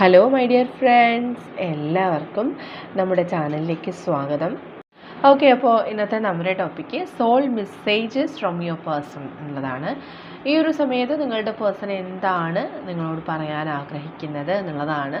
Hello my dear friends എല്ലാവർക്കും നമ്മുടെ ചാനലിലേക്ക് സ്വാഗതം. ഓക്കെ അപ്പോൾ ഇന്നത്തെ നമ്മുടെ topic soul messages from your person എന്നുള്ളതാണ് ഈ ഒരു സമയത്ത് നിങ്ങളുടെ പേഴ്സൺ എന്താണ് നിങ്ങളോട് പറയാൻ ആഗ്രഹിക്കുന്നത് എന്നുള്ളതാണ്.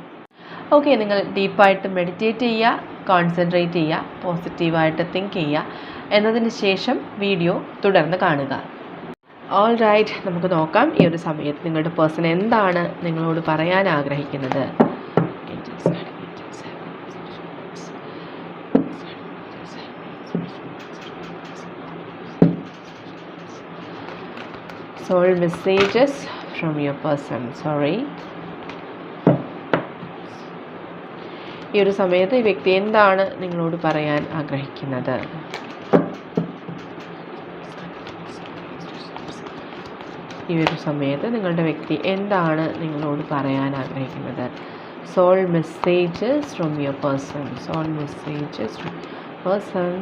ഓക്കെ നിങ്ങൾ ഡീപ്പായിട്ട് മെഡിറ്റേറ്റ് ചെയ്യുക കോൺസെൻട്രേറ്റ് ചെയ്യുക പോസിറ്റീവായിട്ട് തിങ്ക് ചെയ്യുക. എന്നതിന് ശേഷം വീഡിയോ തുടർന്ന് കാണുക. ഓൾ റൈറ്റ് നമുക്ക് നോക്കാം ഈ ഒരു സമയത്ത് നിങ്ങളുടെ പേഴ്സൺ എന്താണ് നിങ്ങളോട് പറയാൻ ആഗ്രഹിക്കുന്നത്. Soul messages from your person sorry ഈ ഒരു സമയത്ത് ഈ വ്യക്തി എന്താണ് നിങ്ങളോട് പറയാൻ ആഗ്രഹിക്കുന്നത്? ഈ ഒരു സമയത്ത് നിങ്ങളുടെ വ്യക്തി എന്താണ് നിങ്ങളോട് പറയാൻ ആഗ്രഹിക്കുന്നത്? Soul messages from your person soul messages from person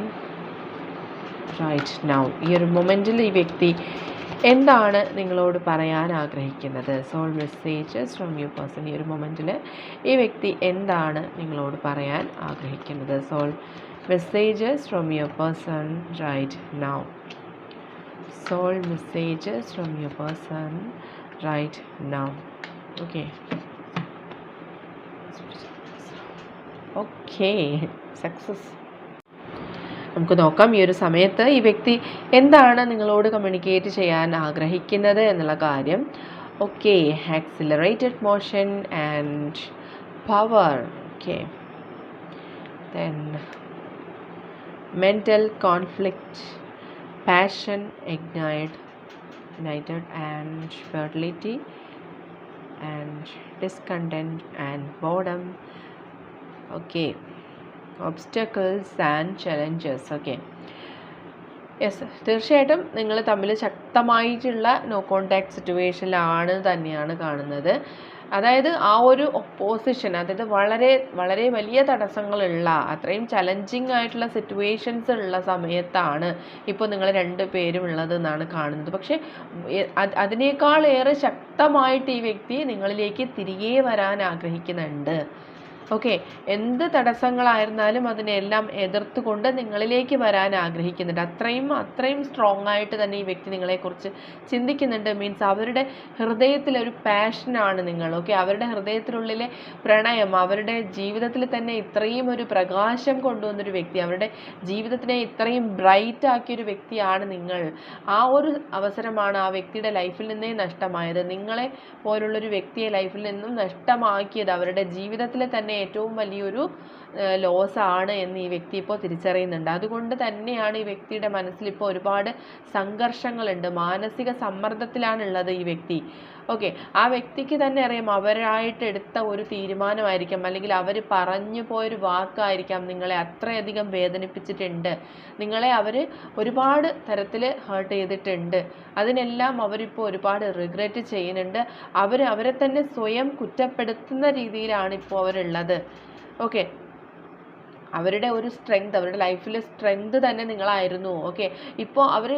right now ഈ ഒരു മൊമെന്റിൽ ഈ വ്യക്തി എന്താണ് നിങ്ങളോട് പറയാൻ ആഗ്രഹിക്കുന്നത്? Soul messages from you person ഈ ഒരു മൊമെന്റിൽ ഈ വ്യക്തി എന്താണ് നിങ്ങളോട് പറയാൻ ആഗ്രഹിക്കുന്നത്? Soul messages from your person right now soul messages from your person right now okay okay success നമുക്ക് നോക്കാം. ഈ ഒരു സമയത്ത് ഈ വ്യക്തി എന്താണ് നിങ്ങളോട് കമ്മ്യൂണിക്കേറ്റ് ചെയ്യാൻ ആഗ്രഹിക്കുന്നത് എന്നുള്ള കാര്യം. Okay accelerated motion and power okay then mental conflict passion ignite ignited and fertility and discontent and boredom okay. Obstacles and challenges okay yes തീർച്ചയായിട്ടും നിങ്ങൾ തമ്മിൽ ശക്തമായിട്ടുള്ള നോ കോണ്ടാക്ട് സിറ്റുവേഷനിലാണ് തന്നെയാണ് കാണുന്നത്. അതായത് ആ ഒരു ഒപ്പോസിഷൻ അതായത് വളരെ വളരെ വലിയ തടസ്സങ്ങളുള്ള അത്രയും ചലഞ്ചിങ് ആയിട്ടുള്ള സിറ്റുവേഷൻസ് ഉള്ള സമയത്താണ് ഇപ്പോൾ നിങ്ങൾ രണ്ട് പേരും ഉള്ളത് എന്നാണ് കാണുന്നത്. പക്ഷേ അതിനേക്കാൾ ഏറെ ശക്തമായിട്ട് ഈ വ്യക്തി നിങ്ങളിലേക്ക് തിരികെ വരാൻ ആഗ്രഹിക്കുന്നുണ്ട്. ഓക്കെ. എന്ത് തടസ്സങ്ങളായിരുന്നാലും അതിനെല്ലാം എതിർത്തുകൊണ്ട് നിങ്ങളിലേക്ക് വരാൻ ആഗ്രഹിക്കുന്നുണ്ട്. അത്രയും അത്രയും സ്ട്രോങ് ആയിട്ട് തന്നെ ഈ വ്യക്തി നിങ്ങളെക്കുറിച്ച് ചിന്തിക്കുന്നുണ്ട്. മീൻസ് അവരുടെ ഹൃദയത്തിലൊരു പാഷനാണ് നിങ്ങൾ. ഓക്കെ. അവരുടെ ഹൃദയത്തിനുള്ളിലെ പ്രണയം അവരുടെ ജീവിതത്തിൽ തന്നെ ഇത്രയും ഒരു പ്രകാശം കൊണ്ടുവന്നൊരു വ്യക്തി അവരുടെ ജീവിതത്തിനെ ഇത്രയും ബ്രൈറ്റ് ആക്കിയൊരു വ്യക്തിയാണ് നിങ്ങൾ. ആ ഒരു അവസരമാണ് ആ വ്യക്തിയുടെ ലൈഫിൽ നിന്നേ നഷ്ടമായത്. നിങ്ങളെ പോലുള്ളൊരു വ്യക്തിയെ ലൈഫിൽ നിന്നും നഷ്ടമാക്കിയത് അവരുടെ ജീവിതത്തിലെ തന്നെ ഏറ്റവും വലിയൊരു ലോസ് ആണ് എന്ന് ഈ വ്യക്തി ഇപ്പോൾ തിരിച്ചറിയുന്നുണ്ട്. അതുകൊണ്ട് തന്നെയാണ് ഈ വ്യക്തിയുടെ മനസ്സിൽ ഇപ്പോൾ ഒരുപാട് സംഘർഷങ്ങളുണ്ട്. മാനസിക സമ്മർദ്ദത്തിലാണുള്ളത് ഈ വ്യക്തി. ഓക്കെ ആ വ്യക്തിക്ക് തന്നെ അറിയാം അവരായിട്ട് എടുത്ത ഒരു തീരുമാനമായിരിക്കാം. അല്ലെങ്കിൽ അവർ പറഞ്ഞു പോയൊരു വാക്കായിരിക്കാം നിങ്ങളെ അത്രയധികം വേദനിപ്പിച്ചിട്ടുണ്ട്. നിങ്ങളെ അവർ ഒരുപാട് തരത്തിൽ ഹേർട്ട് ചെയ്തിട്ടുണ്ട്. അതിനെല്ലാം അവരിപ്പോൾ ഒരുപാട് റിഗ്രറ്റ് ചെയ്യുന്നുണ്ട്. അവർ അവരെ തന്നെ സ്വയം കുറ്റപ്പെടുത്തുന്ന രീതിയിലാണ് ഇപ്പോൾ അവരുള്ളത്. ഓക്കെ അവരുടെ ഒരു സ്ട്രെങ്ത് അവരുടെ ലൈഫിലെ സ്ട്രെങ്ത് തന്നെ നിങ്ങളായിരുന്നു. ഓക്കെ ഇപ്പോൾ അവർ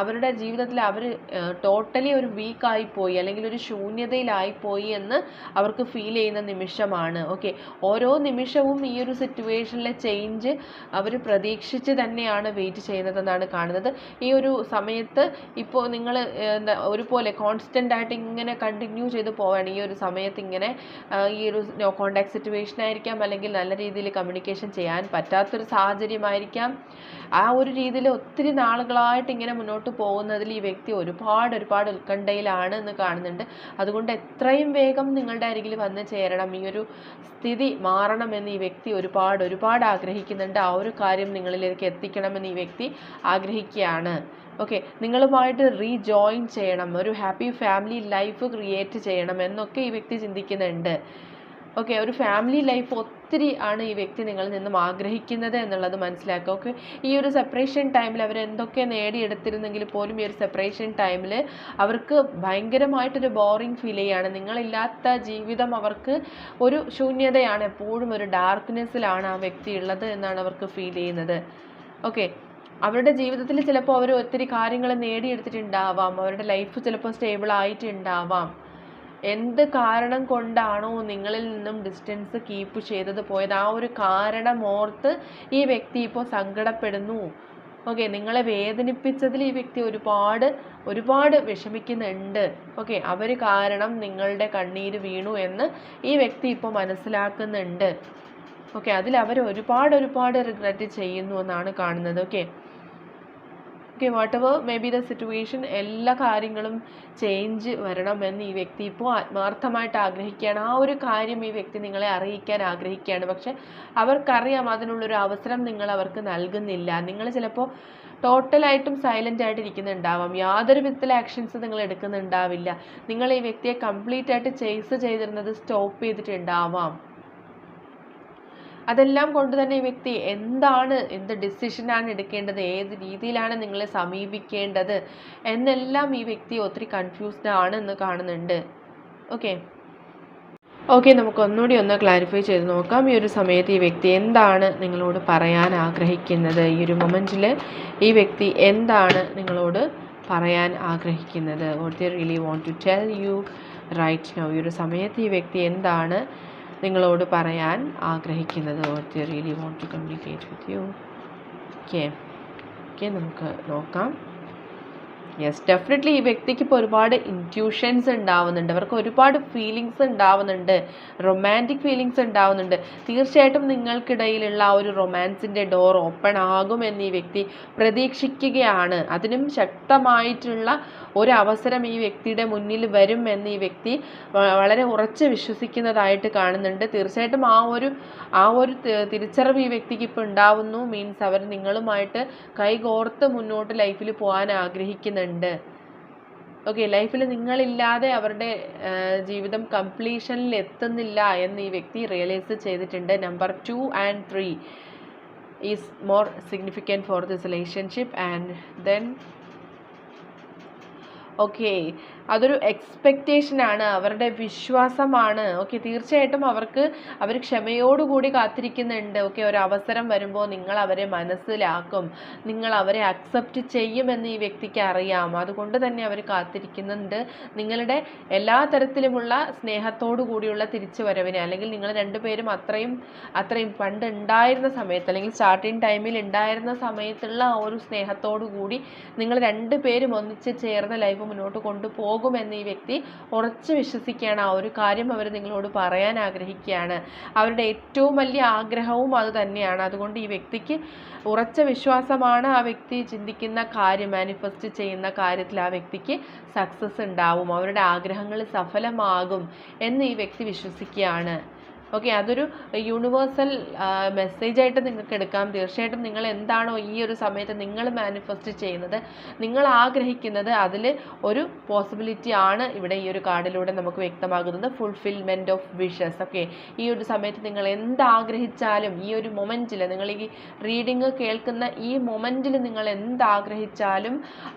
അവരുടെ ജീവിതത്തിൽ അവർ ടോട്ടലി ഒരു വീക്കായി പോയി അല്ലെങ്കിൽ ഒരു ശൂന്യതയിലായിപ്പോയി എന്ന് അവർക്ക് ഫീൽ ചെയ്യുന്ന നിമിഷമാണ്. ഓക്കെ ഓരോ നിമിഷവും ഈ ഒരു സിറ്റുവേഷനിലെ ചേഞ്ച് അവർ പ്രതീക്ഷിച്ച് തന്നെയാണ് വെയിറ്റ് ചെയ്യുന്നതെന്നാണ് കാണുന്നത്. ഈ ഒരു സമയത്ത് ഇപ്പോൾ നിങ്ങൾ ഒരുപോലെ കോൺസ്റ്റന്റ് ആയിട്ട് ഇങ്ങനെ കണ്ടിന്യൂ ചെയ്ത് പോവുകയാണ് ഈ ഒരു സമയത്ത് ഇങ്ങനെ ഈ ഒരു നോ കോണ്ടാക്ട് സിറ്റുവേഷൻ ആയിരിക്കാം അല്ലെങ്കിൽ നല്ല രീതിയിൽ കമ്മ്യൂണിക്കേഷൻ ചെയ്യാൻ പറ്റാത്തൊരു സാഹചര്യമായിരിക്കാം. ആ ഒരു രീതിയിൽ ഒത്തിരി നാളുകളായിട്ട് ഇങ്ങനെ മുന്നോട്ട് പോകുന്നതിൽ ഈ വ്യക്തി ഒരുപാട് ഒരുപാട് ഉത്കണ്ഠയിലാണ് എന്ന് കാണുന്നുണ്ട്. അതുകൊണ്ട് എത്രയും വേഗം നിങ്ങളുടെ അരികിൽ വന്ന് ചേരണം. ഈ ഒരു സ്ഥിതി മാറണമെന്ന് ഈ വ്യക്തി ഒരുപാട് ഒരുപാട് ആഗ്രഹിക്കുന്നുണ്ട്. ആ ഒരു കാര്യം നിങ്ങളിലേക്ക് എത്തിക്കണമെന്ന് ഈ വ്യക്തി ആഗ്രഹിക്കുകയാണ്. ഓക്കെ നിങ്ങളുമായിട്ട് റീജോയിൻ ചെയ്യണം. ഒരു ഹാപ്പി ഫാമിലി ലൈഫ് ക്രിയേറ്റ് ചെയ്യണം എന്നൊക്കെ ഈ വ്യക്തി ചിന്തിക്കുന്നുണ്ട്. ഓക്കെ ഒരു ഫാമിലി ലൈഫ് ഒത്തിരി ആണ് ഈ വ്യക്തി നിങ്ങളിൽ നിന്നും ആഗ്രഹിക്കുന്നത് എന്നുള്ളത് മനസ്സിലാക്കുക. ഓക്കെ ഈ ഒരു സെപ്പറേഷൻ ടൈമിൽ അവർ എന്തൊക്കെ നേടിയെടുത്തിരുന്നെങ്കിൽ പോലും ഈ ഒരു സെപ്പറേഷൻ ടൈമിൽ അവർക്ക് ഭയങ്കരമായിട്ടൊരു ബോറിംഗ് ഫീൽ ചെയ്യാണ്. നിങ്ങളില്ലാത്ത ജീവിതം അവർക്ക് ഒരു ശൂന്യതയാണ് എപ്പോഴും ഒരു ഡാർക്ക്നെസ്സിലാണ് ആ വ്യക്തി ഉള്ളത് എന്നാണ് അവർക്ക് ഫീൽ ചെയ്യുന്നത്. ഓക്കെ അവരുടെ ജീവിതത്തിൽ ചിലപ്പോൾ അവർ ഒത്തിരി കാര്യങ്ങൾ നേടിയെടുത്തിട്ടുണ്ടാവാം. അവരുടെ ലൈഫ് ചിലപ്പോൾ സ്റ്റേബിൾ ആയിട്ടുണ്ടാവാം. എന്ത് കാരണം കൊണ്ടാണോ നിങ്ങളിൽ നിന്നും ഡിസ്റ്റൻസ് കീപ്പ് ചെയ്തത് പോയത്? ആ ഒരു കാരണം ഓർത്ത് ഈ വ്യക്തി ഇപ്പോൾ സങ്കടപ്പെടുന്നു. ഓക്കെ നിങ്ങളെ വേദനിപ്പിച്ചതിൽ ഈ വ്യക്തി ഒരുപാട് ഒരുപാട് വിഷമിക്കുന്നുണ്ട്. ഓക്കെ അവർ കാരണം നിങ്ങളുടെ കണ്ണീര് വീണു എന്ന് ഈ വ്യക്തി ഇപ്പോൾ മനസ്സിലാക്കുന്നുണ്ട്. ഓക്കെ അതിൽ അവർ ഒരുപാട് ഒരുപാട് റിഗ്രറ്റ് ചെയ്യുന്നു എന്നാണ് കാണുന്നത്. Okay okay whatever may be the situation എല്ലാ കാര്യങ്ങളും ചേഞ്ച് വരണമെന്ന് ഈ വ്യക്തി ഇപ്പോൾ ആത്മാർത്ഥമായിട്ട് ആഗ്രഹിക്കുകയാണ്. ആ ഒരു കാര്യം ഈ വ്യക്തി നിങ്ങളെ അറിയിക്കാൻ ആഗ്രഹിക്കുകയാണ്. പക്ഷെ അവർക്കറിയാം അതിനുള്ളൊരു അവസരം നിങ്ങൾ അവർക്ക് നൽകുന്നില്ല. നിങ്ങൾ ചിലപ്പോൾ ടോട്ടലായിട്ടും സൈലന്റ് ആയിട്ട് ഇരിക്കുന്നുണ്ടാവാം. യാതൊരു വിധത്തിലെ ആക്ഷൻസ് നിങ്ങൾ എടുക്കുന്നുണ്ടാവില്ല. നിങ്ങൾ ഈ വ്യക്തിയെ കംപ്ലീറ്റ് ആയിട്ട് ചേസ് ചെയ്തിരുന്നത് സ്റ്റോപ്പ് ചെയ്തിട്ടുണ്ടാവാം. അതെല്ലാം കൊണ്ട് തന്നെ ഈ വ്യക്തി എന്താണ് എന്ത് ഡിസിഷനാണ് എടുക്കേണ്ടത് ഏത് രീതിയിലാണ് നിങ്ങളെ സമീപിക്കേണ്ടത് എന്നെല്ലാം ഈ വ്യക്തി ഒത്തിരി കൺഫ്യൂസ്ഡ് ആണ് എന്ന് കാണുന്നുണ്ട്. ഓക്കെ ഓക്കെ നമുക്ക് ഒന്നുകൂടി ഒന്ന് ക്ലാരിഫൈ ചെയ്ത് നോക്കാം. ഈ ഒരു സമയത്ത് ഈ വ്യക്തി എന്താണ് നിങ്ങളോട് പറയാൻ ആഗ്രഹിക്കുന്നത്? ഈ ഒരു മൊമെന്റിൽ ഈ വ്യക്തി എന്താണ് നിങ്ങളോട് പറയാൻ ആഗ്രഹിക്കുന്നത്? What they really want to tell you right now ഈ ഒരു സമയത്ത് ഈ വ്യക്തി എന്താണ് നിങ്ങളോട് പറയാൻ ആഗ്രഹിക്കുന്നത്. They really want to communicate with you okay okay നമുക്ക് നോക്കാം. യെസ് ഡെഫിനറ്റ്ലി ഈ വ്യക്തിക്ക് ഇപ്പോൾ ഒരുപാട് ഇന്റ്യൂഷൻസ് ഉണ്ടാവുന്നുണ്ട്. അവർക്ക് ഒരുപാട് ഫീലിങ്സ് ഉണ്ടാവുന്നുണ്ട്. റൊമാന്റിക് ഫീലിങ്സ് ഉണ്ടാവുന്നുണ്ട്. തീർച്ചയായിട്ടും നിങ്ങൾക്കിടയിലുള്ള ആ ഒരു റൊമാൻസിന്റെ ഡോർ ഓപ്പൺ ആകുമെന്ന് ഈ വ്യക്തി പ്രതീക്ഷിക്കുകയാണ്. അതിനും ശക്തമായിട്ടുള്ള ഒരു അവസരം ഈ വ്യക്തിയുടെ മുന്നിൽ വരും എന്ന് ഈ വ്യക്തി വളരെ ഉറച്ച് വിശ്വസിക്കുന്നതായിട്ട് കാണുന്നുണ്ട്. തീർച്ചയായിട്ടും ആ ഒരു ആ ഒരു തിരിച്ചറിവ് ഈ വ്യക്തിക്ക് ഇപ്പോൾ ഉണ്ടാവുന്നു. മീൻസ് അവർ നിങ്ങളുമായിട്ട് കൈകോർത്ത് മുന്നോട്ട് ലൈഫിൽ പോകാൻ ആഗ്രഹിക്കുന്നുണ്ട്. ഓക്കെ ലൈഫിൽ നിങ്ങളില്ലാതെ അവരുടെ ജീവിതം കംപ്ലീഷനിൽ എത്തുന്നില്ല എന്ന് ഈ വ്യക്തി റിയലൈസ് ചെയ്തിട്ടുണ്ട്. Number two and three is more significant for this relationship and then okay അതൊരു എക്സ്പെക്റ്റേഷൻ ആണ് അവരുടെ വിശ്വാസമാണ്. ഓക്കെ തീർച്ചയായിട്ടും അവർക്ക് അവർ ക്ഷമയോടുകൂടി കാത്തിരിക്കുന്നുണ്ട്. ഓക്കെ ഒരു അവസരം വരുമ്പോൾ നിങ്ങൾ അവരെ മനസ്സിലാക്കും. നിങ്ങൾ അവരെ അക്സെപ്റ്റ് ചെയ്യുമെന്ന് ഈ വ്യക്തിക്ക് അറിയാം. അതുകൊണ്ട് തന്നെ അവർ കാത്തിരിക്കുന്നുണ്ട്. നിങ്ങളുടെ എല്ലാ തരത്തിലുമുള്ള സ്നേഹത്തോടു കൂടിയുള്ള തിരിച്ചുവരവിനെ അല്ലെങ്കിൽ നിങ്ങൾ രണ്ടുപേരും അത്രയും അത്രയും പണ്ട് ഉണ്ടായിരുന്ന സമയത്ത് അല്ലെങ്കിൽ സ്റ്റാർട്ടിങ് ടൈമിൽ ഉണ്ടായിരുന്ന സമയത്തുള്ള ആ ഒരു സ്നേഹത്തോടു കൂടി നിങ്ങൾ രണ്ടുപേരും ഒന്നിച്ച് ചേർന്ന ലൈഫ് മുന്നോട്ട് കൊണ്ടുപോകുമെന്ന് ഈ വ്യക്തി ഉറച്ചു വിശ്വസിക്കുകയാണ്. ആ ഒരു കാര്യം അവർ നിങ്ങളോട് പറയാൻ ആഗ്രഹിക്കുകയാണ്. അവരുടെ ഏറ്റവും വലിയ ആഗ്രഹവും അത് തന്നെയാണ്. അതുകൊണ്ട് ഈ വ്യക്തിക്ക് ഉറച്ച വിശ്വാസമാണ് ആ വ്യക്തി ചിന്തിക്കുന്ന കാര്യം മാനിഫെസ്റ്റ് ചെയ്യുന്ന കാര്യത്തിൽ ആ വ്യക്തിക്ക് സക്സസ് ഉണ്ടാവും. അവരുടെ ആഗ്രഹങ്ങൾ സഫലമാകും എന്ന് ഈ വ്യക്തി വിശ്വസിക്കുകയാണ്. ഓക്കെ അതൊരു യൂണിവേഴ്സൽ മെസ്സേജായിട്ട് നിങ്ങൾക്ക് എടുക്കാം. തീർച്ചയായിട്ടും നിങ്ങൾ എന്താണോ ഈ ഒരു സമയത്ത് നിങ്ങൾ മാനിഫെസ്റ്റ് ചെയ്യുന്നത് നിങ്ങൾ ആഗ്രഹിക്കുന്നത് അതിൽ ഒരു പോസിബിലിറ്റി ആണ് ഇവിടെ ഈ ഒരു കാർഡിലൂടെ നമുക്ക് വ്യക്തമാകുന്നത്. ഫുൾഫിൽമെന്റ് ഓഫ് വിഷസ് ഓക്കെ ഈ ഒരു സമയത്ത് നിങ്ങൾ എന്താഗ്രഹിച്ചാലും ഈ ഒരു മൊമെന്റിൽ നിങ്ങൾ ഈ റീഡിങ് കേൾക്കുന്ന ഈ മൊമെന്റിൽ നിങ്ങൾ എന്താഗ്രഹിച്ചാലും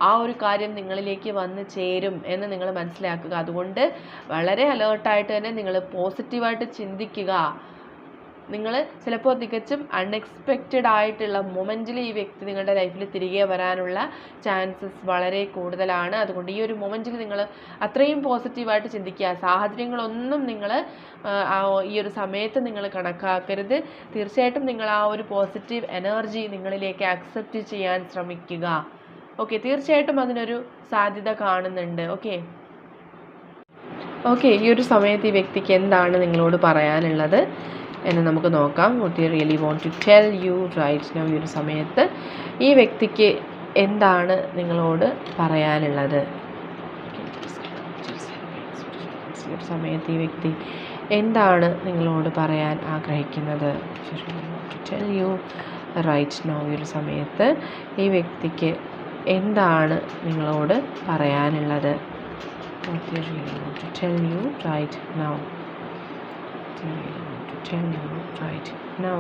ആ ഒരു കാര്യം നിങ്ങളിലേക്ക് വന്ന് ചേരും എന്ന് നിങ്ങൾ മനസ്സിലാക്കുക. അതുകൊണ്ട് വളരെ അലേർട്ടായിട്ട് തന്നെ നിങ്ങൾ പോസിറ്റീവായിട്ട് ചിന്തിക്കുക. നിങ്ങൾ ചിലപ്പോൾ തികച്ചും അൺഎക്സ്പെക്റ്റഡ് ആയിട്ടുള്ള മൊമെന്റിൽ ഈ വ്യക്തി നിങ്ങളുടെ ലൈഫിൽ തിരികെ വരാനുള്ള ചാൻസസ് വളരെ കൂടുതലാണ്. അതുകൊണ്ട് ഈ ഒരു മൊമെന്റിൽ നിങ്ങൾ അത്രയും പോസിറ്റീവായിട്ട് ചിന്തിക്കുക. സാഹചര്യങ്ങളൊന്നും നിങ്ങൾ ഈ ഒരു സമയത്ത് നിങ്ങൾ കണക്കാക്കരുത്. തീർച്ചയായിട്ടും നിങ്ങൾ ആ ഒരു പോസിറ്റീവ് എനർജി നിങ്ങളിലേക്ക് അക്സെപ്റ്റ് ചെയ്യാൻ ശ്രമിക്കുക. ഓക്കെ തീർച്ചയായിട്ടും അതിനൊരു സാധ്യത കാണുന്നുണ്ട്. ഓക്കെ ഓക്കെ ഈ ഒരു സമയത്ത് ഈ വ്യക്തിക്ക് എന്താണ് നിങ്ങളോട് പറയാനുള്ളത് എന്ന് നമുക്ക് നോക്കാം. What you really want to tell you right now ഈ ഒരു സമയത്ത് ഈ വ്യക്തിക്ക് എന്താണ് നിങ്ങളോട് പറയാനുള്ളത്? ഈ ഒരു സമയത്ത് ഈ വ്യക്തി എന്താണ് നിങ്ങളോട് പറയാൻ ആഗ്രഹിക്കുന്നത്? ടെൽ യു റൈറ്റ് നോ ഈ ഒരു സമയത്ത് ഈ വ്യക്തിക്ക് എന്താണ് നിങ്ങളോട് പറയാനുള്ളത്? What they really want to tell you right now tell you to tell you right now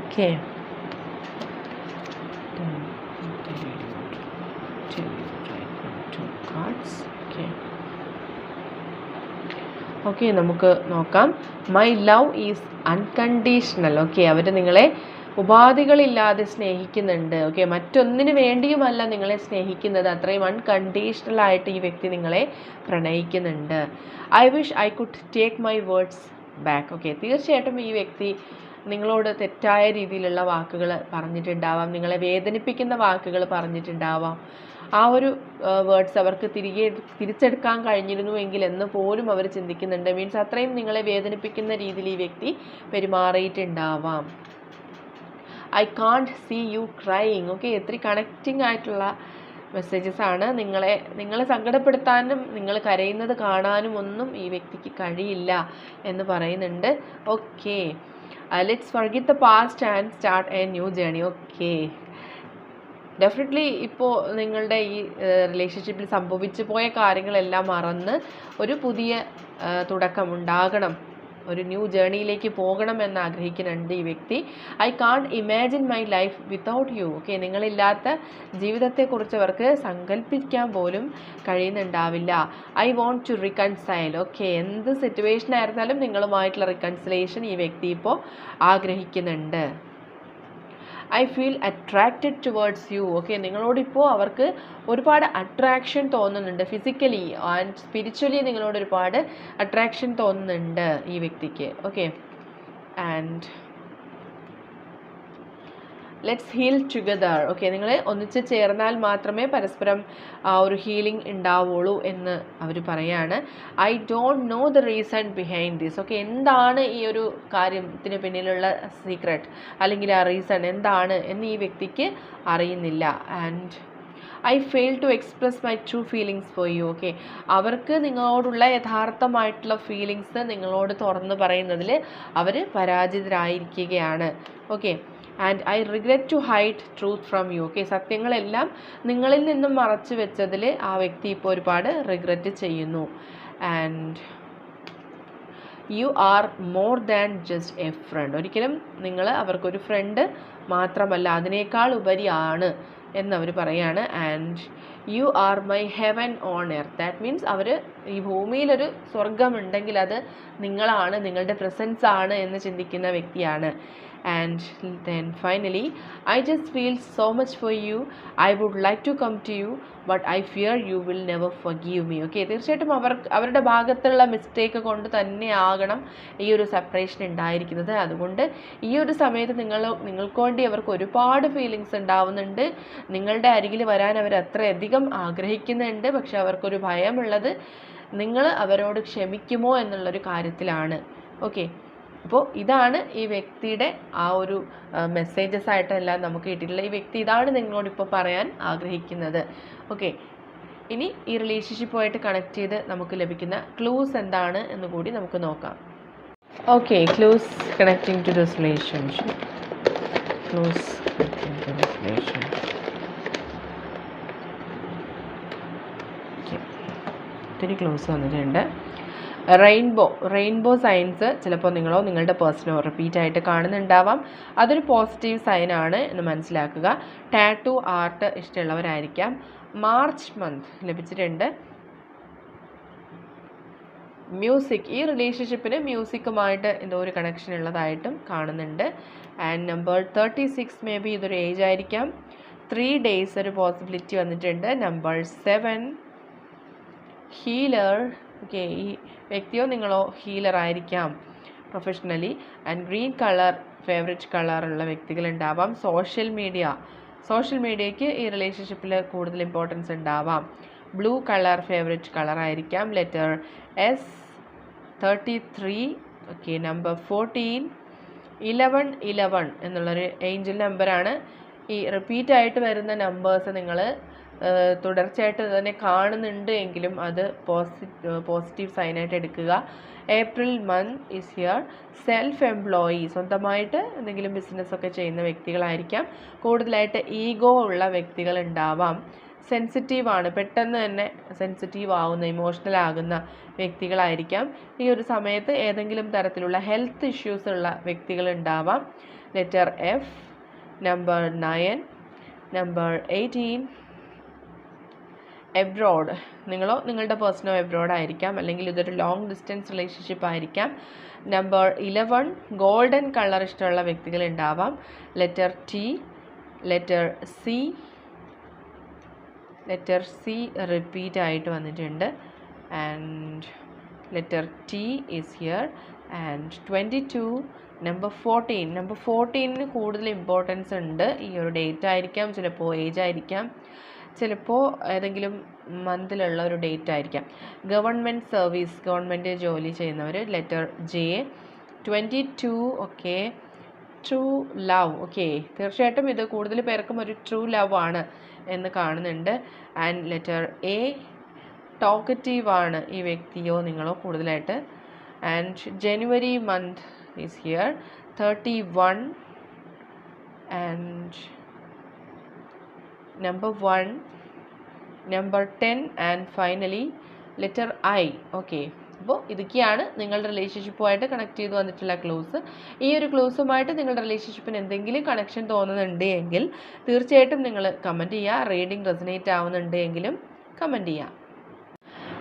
okay then tell you to tell you right now two cards okay okay നമുക്ക് നോക്കാം my love is unconditional okay അവർ നിങ്ങളെ ഉപാധികളില്ലാതെ സ്നേഹിക്കുന്നുണ്ട്. Okay മറ്റൊന്നിനു വേണ്ടിയുമല്ല നിങ്ങളെ സ്നേഹിക്കുന്നത്. അത്രയും unconditional ആയിട്ട് ഈ വ്യക്തി നിങ്ങളെ പ്രണയിക്കുന്നുണ്ട്. I wish I could take my words back okay തീർച്ചയായിട്ടും ഈ വ്യക്തി നിങ്ങളോട് തെറ്റായ രീതിയിലുള്ള വാക്കുകൾ പറഞ്ഞിട്ടുണ്ടാവാം. നിങ്ങളെ വേദനിപ്പിക്കുന്ന വാക്കുകൾ പറഞ്ഞിട്ടുണ്ടാവാം. ആ ഒരു വേർഡ്സ് അവർക്ക് തിരികെ തിരിച്ചെടുക്കാൻ കഴിഞ്ഞിരുന്നുവെങ്കിൽ എന്ന് പോലും അവർ ചിന്തിക്കുന്നുണ്ട്. മീൻസ് അത്രയും നിങ്ങളെ വേദനിപ്പിക്കുന്ന രീതിയിൽ ഈ വ്യക്തി പെരുമാറിയിട്ടുണ്ടാവാം. I can't see you crying okay എത്ര കണക്റ്റിംഗ് ആയിട്ടുള്ള മെസ്സേജസ് ആണ്. നിങ്ങളെ നിങ്ങളെ സങ്കടപ്പെടുത്താനും നിങ്ങൾ കരയുന്നത് കാണാനും ഒന്നും ഈ വ്യക്തിക്ക് കഴിയില്ല എന്ന് പറയുന്നുണ്ട്. Okay let's forget the past and start a new journey okay definitely ഇപ്പോൾ നിങ്ങളുടെ ഈ റിലേഷൻഷിപ്പിൽ സംഭവിച്ചു പോയ കാര്യങ്ങളെല്ലാം മറന്ന് ഒരു പുതിയ ആ, തുടക്കം ഉണ്ടാകണം. ഒരു ന്യൂ ജേണിയിലേക്ക് പോകണം എന്ന് ആഗ്രഹിക്കുന്നുണ്ട് ഈ വ്യക്തി. I can't imagine my life without you okay നിങ്ങളില്ലാത്ത ജീവിതത്തെക്കുറിച്ച് അവർക്ക് സങ്കല്പിക്കാൻ പോലും കഴിയുന്നുണ്ടാവില്ല. I want to reconcile okay എന്ത് സിറ്റുവേഷൻ ആയിരുന്നാലും നിങ്ങളുമായിട്ടുള്ള റിക്കൺസിലേഷൻ ഈ വ്യക്തി ഇപ്പോൾ ആഗ്രഹിക്കുന്നുണ്ട്. I feel attracted towards you okay നിങ്ങളോടിപ്പോൾ അവർക്ക് ഒരുപാട് അട്രാക്ഷൻ തോന്നുന്നുണ്ട്. ഫിസിക്കലി ആൻഡ് സ്പിരിച്വലി നിങ്ങളോട് ഒരുപാട് അട്രാക്ഷൻ തോന്നുന്നുണ്ട് ഈ വ്യക്തിക്ക്. Okay and let's heal together okay നിങ്ങൾ ഒന്നിച്ച് ചേർന്നാൽ മാത്രമേ പരസ്പരം ആ ഒരു ഹീലിംഗ് ഉണ്ടാവുള്ളൂ എന്ന് അവർ പറയാണ്. I don't know the reason behind this okay എന്താണ് ഈ ഒരു കാര്യത്തിന് പിന്നിലുള്ള സീക്രട്ട് അല്ലെങ്കിൽ ആ റീസൺ എന്താണ് എന്ന് ഈ വ്യക്തിക്ക് അറിയുന്നില്ല. And I fail to express my true feelings for you okay അവർക്ക് നിങ്ങളോടുള്ള യഥാർത്ഥമായിട്ടുള്ള ഫീലിങ്സ് നിങ്ങളോട് തുറന്ന് പറയുന്നതിൽ അവർ പരാജിതരായിരിക്കുകയാണ്. Okay and I regret to hide truth from you okay സത്യങ്ങളെല്ലാം നിങ്ങളിൽ നിന്നും മറച്ചു വെച്ചതിൽ ആ വ്യക്തി ഇപ്പോൾ ഒരുപാട് റിഗ്രറ്റ് ചെയ്യുന്നു. And you are more than just a friend ഒരിക്കലും നിങ്ങൾ അവർക്കൊരു ഫ്രണ്ട് മാത്രമല്ല അതിനേക്കാൾ ഉപരിയാണ് എന്നവർ പറയാണ്. And you are my heaven on earth that means അവർ ഈ ഭൂമിയിലൊരു സ്വർഗമുണ്ടെങ്കിൽ അത് നിങ്ങളാണ് നിങ്ങളുടെ പ്രസൻസ് ആണ് എന്ന് ചിന്തിക്കുന്ന വ്യക്തിയാണ്. And then finally, I just feel so much for you. I would like to come to you, but I fear you will never forgive me okay തീർച്ചയായിട്ടും അവർ അവരുടെ ഭാഗത്തുള്ള മിസ്റ്റേക്ക് കൊണ്ട് തന്നെ ആകണം ഈ ഒരു സെപ്പറേഷൻ ഉണ്ടായിരിക്കുന്നത്. അതുകൊണ്ട് ഈ ഒരു സമയത്ത് നിങ്ങൾ നിങ്ങൾക്ക് വേണ്ടി അവർക്ക് ഒരുപാട് ഫീലിങ്സ് ഉണ്ടാവുന്നുണ്ട്. നിങ്ങളുടെ അരികിൽ വരാൻ അവർ അത്രയധികം ആഗ്രഹിക്കുന്നുണ്ട്. പക്ഷെ അവർക്കൊരു ഭയമുള്ളത് നിങ്ങൾ അവരോട് ക്ഷമിക്കുമോ എന്നുള്ളൊരു കാര്യത്തിലാണ്. ഓക്കെ അപ്പോൾ ഇതാണ് ഈ വ്യക്തിയുടെ ആ ഒരു മെസ്സേജസ് ആയിട്ടെല്ലാം നമുക്ക് കിട്ടിയിട്ടുള്ള ഈ വ്യക്തി ഇതാണ് നിങ്ങളോട് ഇപ്പോൾ പറയാൻ ആഗ്രഹിക്കുന്നത്. ഓക്കെ ഇനി ഈ റിലേഷൻഷിപ്പുമായിട്ട് കണക്ട് ചെയ്ത് നമുക്ക് ലഭിക്കുന്ന ക്ലൂസ് എന്താണ് എന്ന് കൂടി നമുക്ക് നോക്കാം. Okay clues connecting to this relationship clues ഒത്തിരി ക്ലോസ് വന്നിട്ടുണ്ട്. റെയിൻബോ റെയിൻബോ സൈൻസ് ചിലപ്പോൾ നിങ്ങളോ നിങ്ങളുടെ പേഴ്സണോ റിപ്പീറ്റ് ആയിട്ട് കാണുന്നുണ്ടാവാം. അതൊരു പോസിറ്റീവ് സൈനാണ് എന്ന് മനസ്സിലാക്കുക. ടാറ്റു ആർട്ട് ഇഷ്ടമുള്ളവരായിരിക്കാം. മാർച്ച് മന്ത് ലഭിച്ചിട്ടുണ്ട്. മ്യൂസിക് ഈ റിലേഷൻഷിപ്പിന് മ്യൂസിക്കുമായിട്ട് എന്തോ ഒരു കണക്ഷൻ ഉള്ളതായിട്ടും കാണുന്നുണ്ട്. And number thirty six maybe ഇതൊരു ഏജ് ആയിരിക്കാം. ത്രീ ഡേയ്സ് ഒരു പോസിബിലിറ്റി വന്നിട്ടുണ്ട്. നമ്പർ സെവൻ ഹീലർ ഓക്കെ ഈ വ്യക്തിയോ നിങ്ങളോ ഹീലർ ആയിരിക്കാം. Professionally and green colour favourite കളറുള്ള വ്യക്തികളുണ്ടാവാം സോഷ്യൽ മീഡിയ സോഷ്യൽ മീഡിയയ്ക്ക് ഈ റിലേഷൻഷിപ്പിൽ കൂടുതൽ ഇമ്പോർട്ടൻസ് ഉണ്ടാവാം. ബ്ലൂ കളർ ഫേവറേറ്റ് കളർ ആയിരിക്കാം. Letter S thirty three okay number fourteen eleven eleven എന്നുള്ളൊരു ഏഞ്ചൽ നമ്പറാണ് ഈ റിപ്പീറ്റ് ആയിട്ട് വരുന്ന നമ്പേഴ്സ് നിങ്ങൾ തുടർച്ചയായിട്ട് തന്നെ കാണുന്നുണ്ട് എങ്കിലും അത് പോസിറ്റീവ് പോസിറ്റീവ് സൈനായിട്ട് എടുക്കുക. April month is here self employee സ്വന്തമായിട്ട് എന്തെങ്കിലും ബിസിനസ് ഒക്കെ ചെയ്യുന്ന വ്യക്തികളായിരിക്കാം. കൂടുതലായിട്ട് ഈഗോ ഉള്ള വ്യക്തികൾ ഉണ്ടാവാം. സെൻസിറ്റീവ് ആണ്. പെട്ടെന്ന് തന്നെ സെൻസിറ്റീവ് ആവുന്ന ഇമോഷണൽ ആകുന്ന വ്യക്തികളായിരിക്കാം. ഈ ഒരു സമയത്ത് ഏതെങ്കിലും തരത്തിലുള്ള ഹെൽത്ത് ഇഷ്യൂസ് ഉള്ള വ്യക്തികൾ ഉണ്ടാവാം. Letter F number nine number eighteen abroad നിങ്ങളോ നിങ്ങളുടെ പേഴ്സണോ എബ്രോഡ് ആയിരിക്കാം. അല്ലെങ്കിൽ ഇതൊരു ലോങ് ഡിസ്റ്റൻസ് റിലേഷൻഷിപ്പ് ആയിരിക്കാം. നമ്പർ ഇലവൺ ഗോൾഡൻ കളർ ഇഷ്ടമുള്ള വ്യക്തികൾ ഉണ്ടാവാം. Letter T letter C letter C repeat ആയിട്ട് വന്നിട്ടുണ്ട്. And letter T is here and twenty two number fourteen number ഫോർട്ടീനിന് കൂടുതൽ ഇമ്പോർട്ടൻസ് ഉണ്ട്. ഈ ഒരു ഡേറ്റ് ആയിരിക്കാം. ചിലപ്പോൾ ഏജ് ആയിരിക്കാം. ചിലപ്പോൾ ഏതെങ്കിലും മന്തിലുള്ള ഒരു ഡേറ്റ് ആയിരിക്കാം. ഗവൺമെന്റ് സർവീസ് ഗവൺമെന്റ് ജോലി ചെയ്യുന്നവർ letter J twenty two okay true love okay തീർച്ചയായിട്ടും ഇത് കൂടുതൽ പേർക്കും ഒരു ട്രൂ ലവ് ആണ് എന്ന് കാണുന്നുണ്ട്. ആൻഡ് ലെറ്റർ എ ടോക്കറ്റീവ് ആണ് ഈ വ്യക്തിയോ നിങ്ങളോ കൂടുതലായിട്ട്. And January month is here thirty one and number 1 number 10 and finally letter I okay. അപ്പോൾ ഇതൊക്കെയാണ് നിങ്ങളുടെ റിലേഷൻഷിപ്പുമായിട്ട് കണക്ട് ചെയ്ത് വന്നിട്ടുള്ള ക്ലോസ് ഈ ഒരു ക്ലോസുമായിട്ട് നിങ്ങളുടെ റിലേഷൻഷിപ്പിന് എന്തെങ്കിലും കണക്ഷൻ തോന്നുന്നുണ്ട് എങ്കിൽ തീർച്ചയായിട്ടും നിങ്ങൾ കമന്റ് ചെയ്യുക. റീഡിങ് റെസിനേറ്റ് ആവുന്നുണ്ട് എങ്കിലും കമന്റ് ചെയ്യുക.